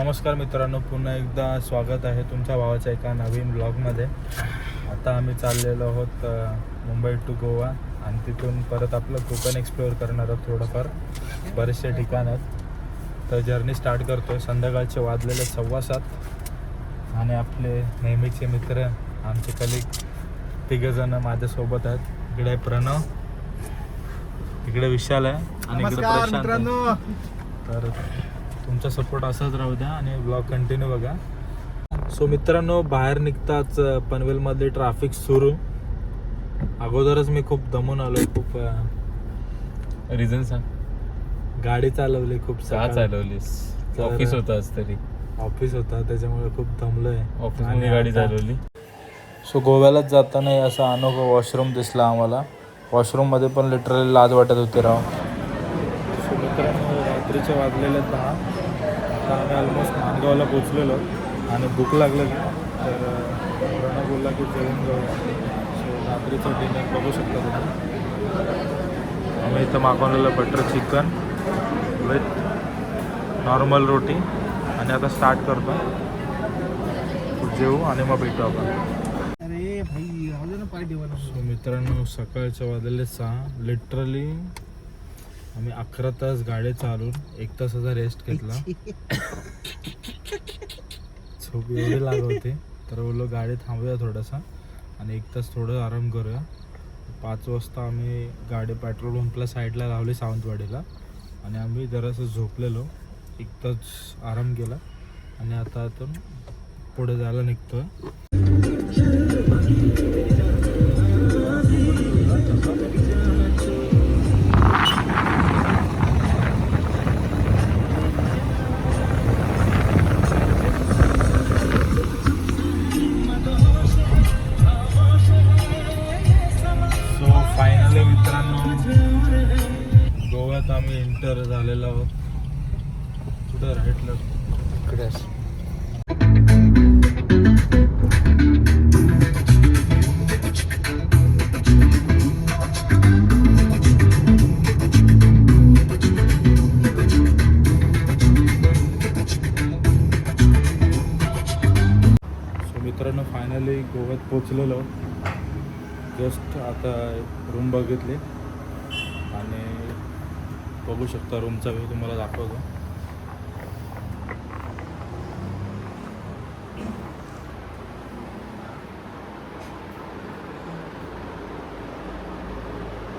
नमस्कार मित्रांनो पुन्हा एकदा स्वागत आहे तुमच्या भावाच्या एका नवीन ब्लॉगमध्ये. आता आम्ही चाललेलो आहोत मुंबई टू गोवा आणि तिथून परत आपलं कोकण एक्सप्लोअर करणार आहोत थोडंफार बरेचसे ठिकाण आहेत. तर जर्नी स्टार्ट करतो आहे संध्याकाळचे वाजलेले सव्वा सात आणि आपले नेहमीचे मित्र आमचे कलिक तिघंजणं माझ्यासोबत आहेत. इकडे प्रणव इकडे विशाल आहे आणि इकडे तर तुमचा सपोर्ट असाच राहू द्या आणि ब्लॉग कंटिन्यू बघा. सो मित्रांनो बाहेर निघताच अ, पनवेलमध्ये ट्रॅफिक सुरू. अगोदरच मी खूप दमून आलोय खूप रिझन सांग. गाडी चालवली खूप. चालवलीस? तर- ऑफिस होतं आज तरी. ऑफिस होता त्याच्यामुळे खूप दमलोय. ऑफिस आणि मध्ये गाडी चालवली. सो गोव्यालाच जाताना असा अनोखा वॉशरूम दिसला आम्हाला. वॉशरूममध्ये पण लिटरली लाज वाटत होती राव. सो मित्रांनो रात्रीचे वाजलेले दहा. आता आम्ही ऑलमोस्ट माणगावला पोचलेलो आणि भूक लागलं की तर प्रणव बोलला की जेवण जाऊया. सो रात्रीचं डिनर बघू शकता तुम्ही. आम्ही इथं मागवलेलं बटर चिकन विथ नॉर्मल रोटी. आणि आता स्टार्ट करतो. जेवू आणि मग भेटू आपण. मित्रांनो सकाळच्या वाजलेले सहा. लिटरली आम्ही अकरा तास गाडी चालून एक तासाचा रेस्ट घेतला. झोप एवढी लागत होती तर बोललो गाडी थांबूया थोडासा आणि एक तास थोडं आराम करूया. पाच वाजता आम्ही गाडी पेट्रोल पंपला साईडला लावली सावंतवाडीला आणि आम्ही जरासं झोपलेलो. एक तास आराम केला आणि आता आता पुढे जायला निघतोय. मित्रांनो. गोव्यात आम्ही एंटर झालेलो आहोत. कुठं राईटला इकडे सो मित्रांनो फायनली गोव्यात पोचलेलो जस्ट आता रूम बघितली. आणि बघू शकता रूमचा व्ह्यू तुम्हाला दाखवतो.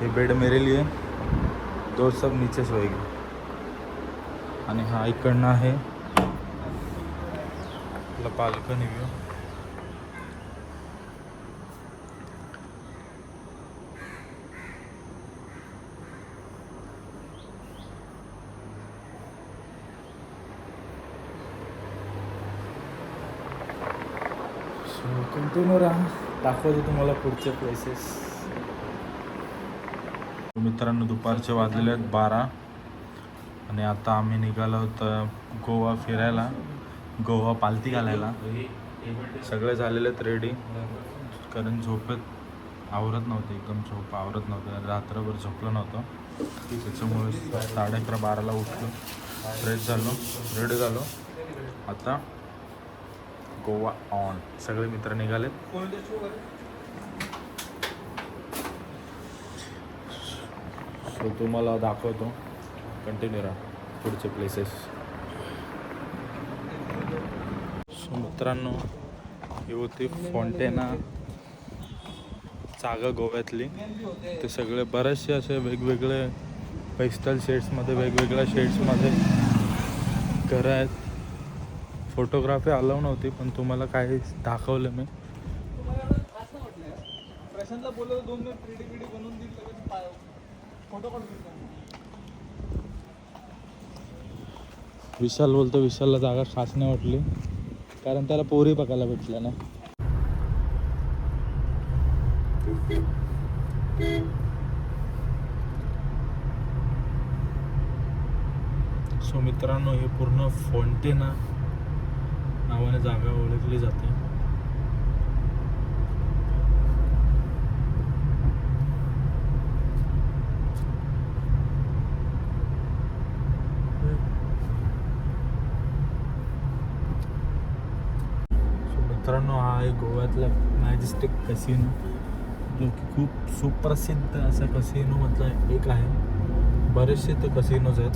ये बेड मेरे लिए दो सब नीचे सोएगी आणि हा इकडनं आहे. आपला पालकन व्ह्यू सो कंटिन्यू राहा दाखवतो तुम्हाला पुढचे प्लेसेस मित्रांनो दुपारचे वाजलेले आहेत बारा. आणि आता आम्ही निघालो तर गोवा फिरायला. गोवा पालती घालायला. सगळे झालेले आहेत रेडी कारण झोपेत आवरत नव्हते एकदम झोप आवरत नव्हतं. रात्रभर झोपलं नव्हतं. त्याच्यामुळे साडे अकरा बाराला उठलो. फ्रेश झालो रेडी झालो. आता गोवा ऑन सगळे मित्र निघालेत. सो तुम्हाला दाखवतो. कंटिन्यू राहा. पुढचे प्लेसेस सो मित्रांनो ही होती फॉन्टेना जागा गोव्यातली. ते सगळे बरेचसे असे वेगवेगळे पेस्टल शेड्समध्ये वेगवेगळ्या शेड्समध्ये घरं आहेत. फोटोग्राफी अलाव नव्हती पण तुम्हाला काही दाखवलं मी. विशाल बोलतो विशालला जागा खास नाही वाटली कारण त्याला पोरी बघायला भेटल्या ना. सो मित्रांनो हे पूर्ण फोंटेना नावाने जागा ओळखली जाते. मित्रांनो हा आहे गोव्यातला मॅजेस्टिक कसिनो जो की खूप सुप्रसिद्ध असा कसिनोमधला एक आहे. बरेचसे ते कसिनोज आहेत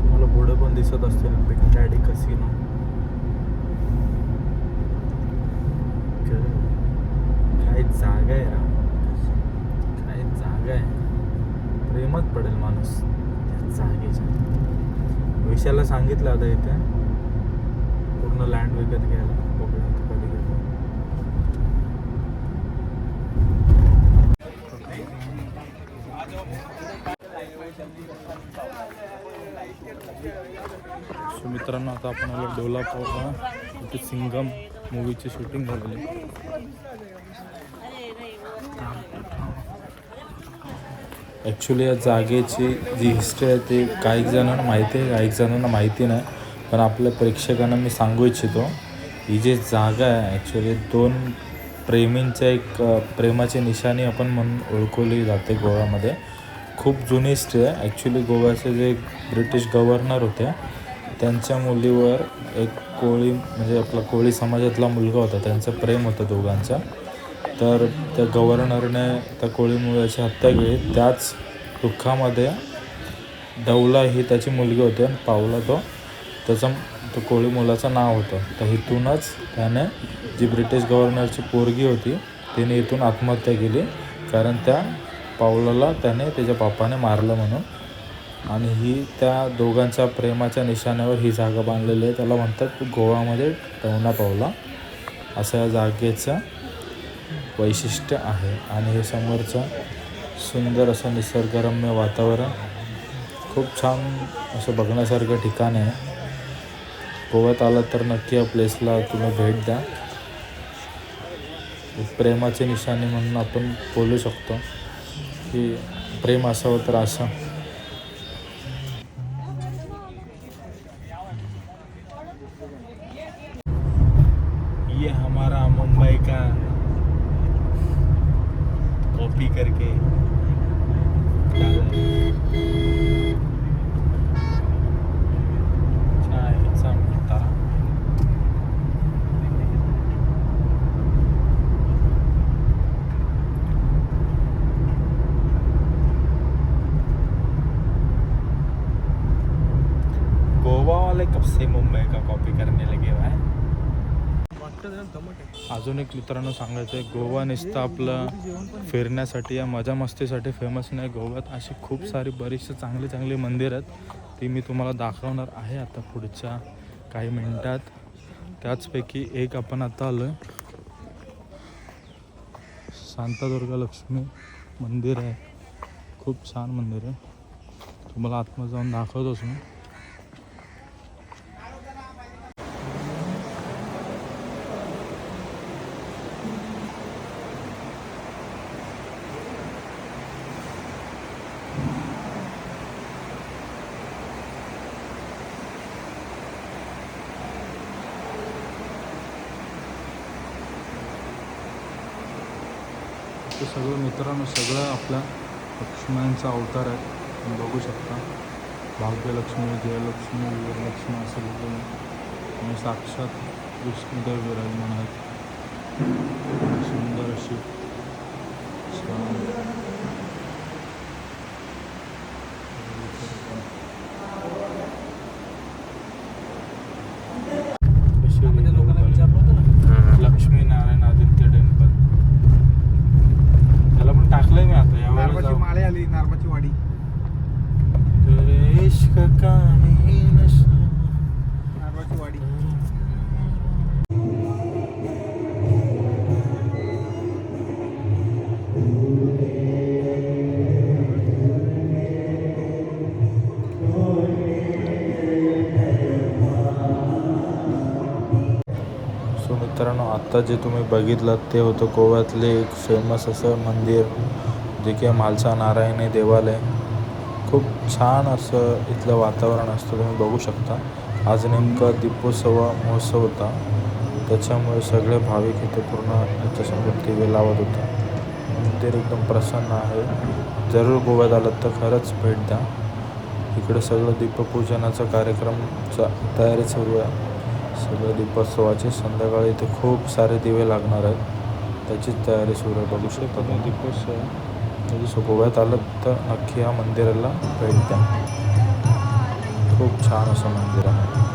तुम्हाला पुढे पण दिसत असतील बिग डॅडी कसिनो काय जागा आहे राव काय जागा आहे प्रेमात पडेल माणूस त्या जागेच्या सांगितलं आता इथे? पूर्ण लँड विकत घ्यायला. बघूया आता कधी सो मित्रांनो आता आपण आलो डोलापूरला इथे सिंगम मूवीची शूटिंग झालेली ॲक्च्युली या जागेची जी हिस्ट्री आहे ती काही जणांना माहिती आहे काही जणांना माहिती नाही. पण आपल्या प्रेक्षकांना मी सांगू इच्छितो ही जी जागा आहे ॲक्च्युली दोन प्रेमींच्या एक प्रेमाची निशाणी आपण म्हणून ओळखवली जाते गोव्यामध्ये. खूप जुनी हिस्ट्री आहे. ॲक्च्युली गोव्याचे जे ब्रिटिश गव्हर्नर होते त्यांच्या मुलीवर एक कोळी म्हणजे आपला कोळी समाजातला मुलगा होता. त्यांचं प्रेम होतं दोघांचं. तर त्या गव्हर्नरने त्या कोळी मुलाची हत्या केली. त्याच दुःखामध्ये डौला ही त्याची मुलगी होती आणि पावला तो. त्याचं तो कोळी मुलाचं नाव होतं. तर इथूनच त्याने जी ब्रिटिश गव्हर्नरची पोरगी होती तिने इथून आत्महत्या केली. कारण त्या पावलाला त्याने त्याच्या बापाने मारलं म्हणून. आणि ही त्या दोघांच्या प्रेमाच्या निशाण्यावर ही जागा बांधलेली आहे. त्याला म्हणतात गोवामध्ये टवना पावला. असं या जागेचं वैशिष्ट्य आहे आणि हे समोरचं सुंदर असं निसर्गरम्य वातावरण खूप छान असं बघण्यासारखं ठिकाण आहे. गोव्यात आलं तर नक्की या प्लेसला तुम्ही भेट द्या. प्रेमाचे प्रेमाची निशाणी म्हणून आपण बोलू शकतो की प्रेम असावं तर असं ये हमारा मुंबई का कॉपी करके। गोवा वाले कब से मुंबई का कॉपी करने लगे हुए हैं अजून एक मित्रांनो सांगायचं आहे गोवा नुसतं आपलं फिरण्यासाठी या मजा मस्तीसाठी फेमस नाही गोव्यात. अशी खूप सारी बरीचशी चांगली चांगली मंदिर आहेत. ती मी तुम्हाला दाखवणार आहे आता पुढच्या काही मिनिटात. त्याचपैकी एक आपण आता आलो आहे शांतादुर्गा लक्ष्मी मंदिर आहे. खूप छान मंदिर आहे. तुम्हाला आतमध्ये जाऊन दाखवतोच मी ते सगळं मित्रांनो सगळं आपल्या लक्ष्म्यांचा अवतार आहे. तुम्ही बघू शकता. भाग्यलक्ष्मी जयलक्ष्मी वीरलक्ष्मी असं तुम्ही आणि साक्षात विष्णुदेव विराजमान आहेत. सुंदर अशी सो मित्रांनो आत्ता जे तुम्ही बघितलं ते होतं गोव्यातले एक फेमस असं मंदिर जे की म्हालसा नारायणी देवालय. खूप छान असं इथलं वातावरण असतं तुम्ही बघू शकता. आज नेमका दीपोत्सव महोत्सव होता. त्याच्यामुळे सगळे भाविक इथे पूर्ण त्याच्यासमोर दिवे लावत होता. मंदिर एकदम प्रसन्न आहे. जरूर गोव्यात आलात तर खरंच भेट द्या. इकडे सगळं दीपपूजनाचा कार्यक्रमचा तयारी सुरू आहे. सगळं दीपोत्सवाची संध्याकाळी इथे खूप सारे दिवे लागणार आहेत. त्याचीच तयारी सुरू आहे. बघू शकता तुम्ही. दीपोत्सव. म्हणजे गोव्यात आलं तर नक्की या मंदिराला भेट द्या. खूप छान असं मंदिर आहे.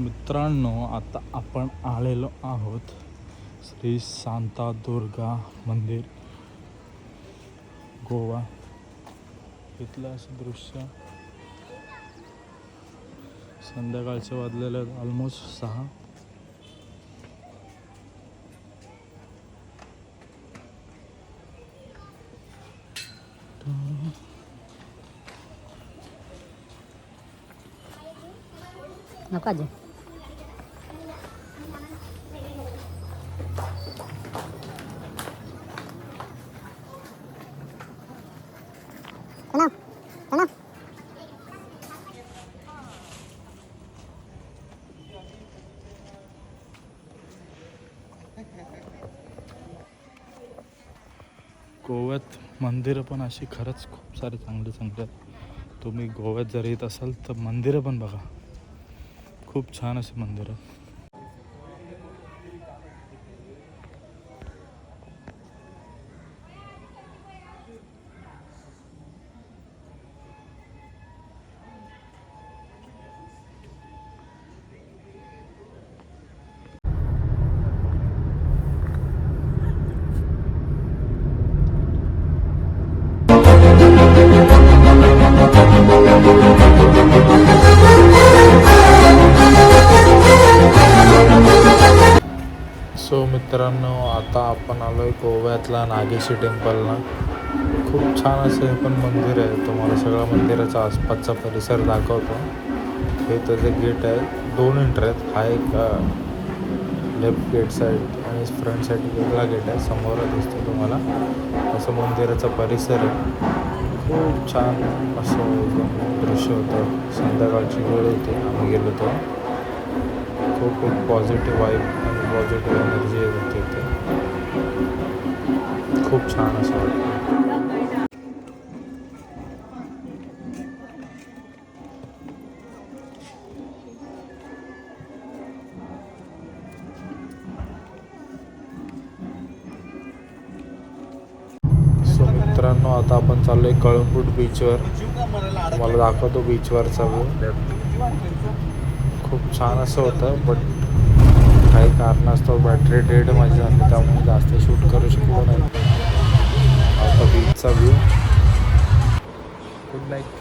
मित्रांनो आता आपण आलेलो आहोत श्री शांतादुर्गा मंदिर गोवा. इथलं असं दृश्य संध्याकाळचे वाजलेले ऑलमोस्ट सहा. नको आजी गोव्यात मंदिरं पण अशी खरंच खूप सारे चांगले चांगले आहेत. तुम्ही गोव्यात जर येत असाल तर मंदिरं पण बघा. खूप छान असे मंदिरं सो मित्रांनो आता आपण आलो आहे गोव्यातला नागेशी टेम्पलला. खूप छान असं हे पण मंदिर आहे. तुम्हाला सगळं मंदिराचा आसपासचा परिसर दाखवतो. हे त्याचं गेट आहे दोन एंटर आहेत. हा एक लेफ्ट गेट साईड आणि फ्रंट साईड वेगळा गेट आहे. समोर दिसतो तुम्हाला. असं मंदिराचा परिसर आहे. खूप छान असं दृश्य होतं. संध्याकाळची वेळ होती. आम्ही गेलो होतो खूप खूप पॉझिटिव्ह वाईब आणि पॉझिटिव्ह एनर्जी येत ते खूप छान असं वाटतं सो मित्रांनो आता आपण चाललो आहे कळंबूट बीचवर मला दाखवतो बीचवरचा व्यू खूप छान असं होतं बट काही कारणास्तव बॅटरी डेड माझी झाली त्यामुळे जास्त शूट करू शकलो नाही. आता बीचचा व्ह्यू गुड नाईट